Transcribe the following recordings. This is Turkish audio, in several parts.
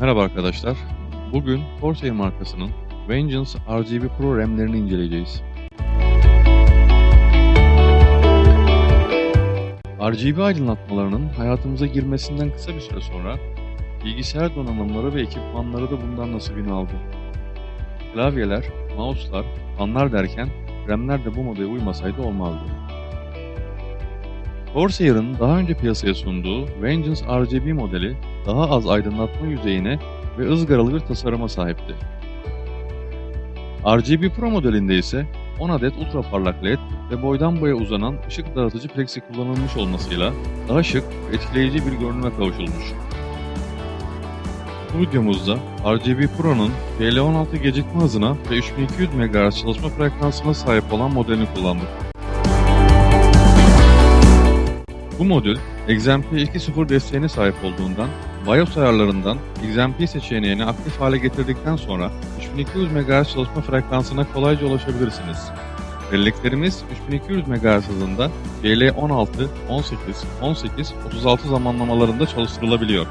Merhaba arkadaşlar. Bugün Corsair markasının Vengeance RGB Pro RAM'lerini inceleyeceğiz. RGB aydınlatmalarının hayatımıza girmesinden kısa bir süre sonra bilgisayar donanımları ve ekipmanları da bundan nasibini aldı. Klavyeler, mouse'lar, fanlar derken RAM'ler de bu modaya uymasaydı olmazdı. Corsair'ın daha önce piyasaya sunduğu Vengeance RGB modeli daha az aydınlatma yüzeyine ve ızgaralı bir tasarıma sahipti. RGB Pro modelinde ise 10 adet ultra parlak led ve boydan boya uzanan ışık dağıtıcı plexi kullanılmış olmasıyla daha şık ve etkileyici bir görünüme kavuşulmuş. Bu videomuzda RGB Pro'nun TL16 gecikme hızına ve 3200 MHz çalışma frekansına sahip olan modelini kullandık. Bu modül XMP 2.0 desteğine sahip olduğundan BIOS ayarlarından XMP seçeneğini aktif hale getirdikten sonra 3200 MHz çalışma frekansına kolayca ulaşabilirsiniz. Belleklerimiz 3200 MHz hızında GL16, 18, 18, 36 zamanlamalarında çalıştırılabiliyor.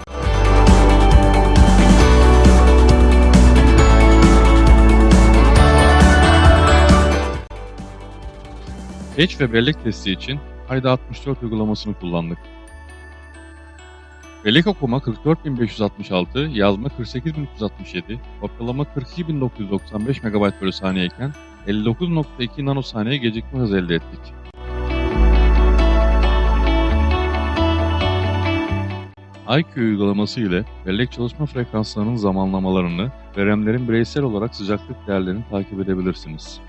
Geç ve bellek testi için Hayda 64 uygulamasını kullandık. Bellek okuma 44566, yazma 48367, kopyalama 42995 MB bölü saniye iken 59.2 nanosaniye gecikme hızı elde ettik. IQ uygulaması ile bellek çalışma frekanslarının zamanlamalarını ve RAM'lerin bireysel olarak sıcaklık değerlerini takip edebilirsiniz.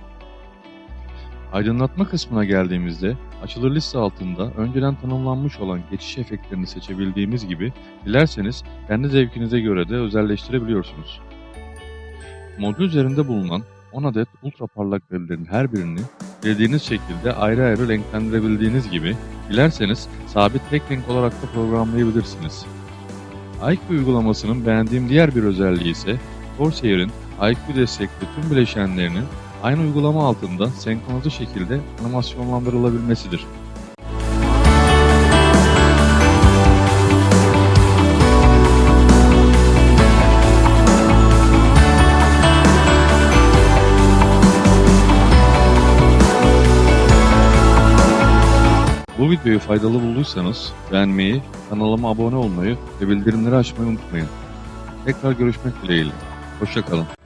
Aydınlatma kısmına geldiğimizde açılır liste altında önceden tanımlanmış olan geçiş efektlerini seçebildiğimiz gibi dilerseniz kendi zevkinize göre de özelleştirebiliyorsunuz. Modül üzerinde bulunan 10 adet ultra parlak ledlerin her birini dilediğiniz şekilde ayrı ayrı renklendirebildiğiniz gibi dilerseniz sabit tek renk olarak da programlayabilirsiniz. IQ uygulamasının beğendiğim diğer bir özelliği ise Corsair'in IQ destekli tüm bileşenlerinin aynı uygulama altında senkronize şekilde animasyonlandırılabilmesidir. Bu videoyu faydalı bulduysanız beğenmeyi, kanalıma abone olmayı ve bildirimleri açmayı unutmayın. Tekrar görüşmek dileğiyle. Hoşçakalın.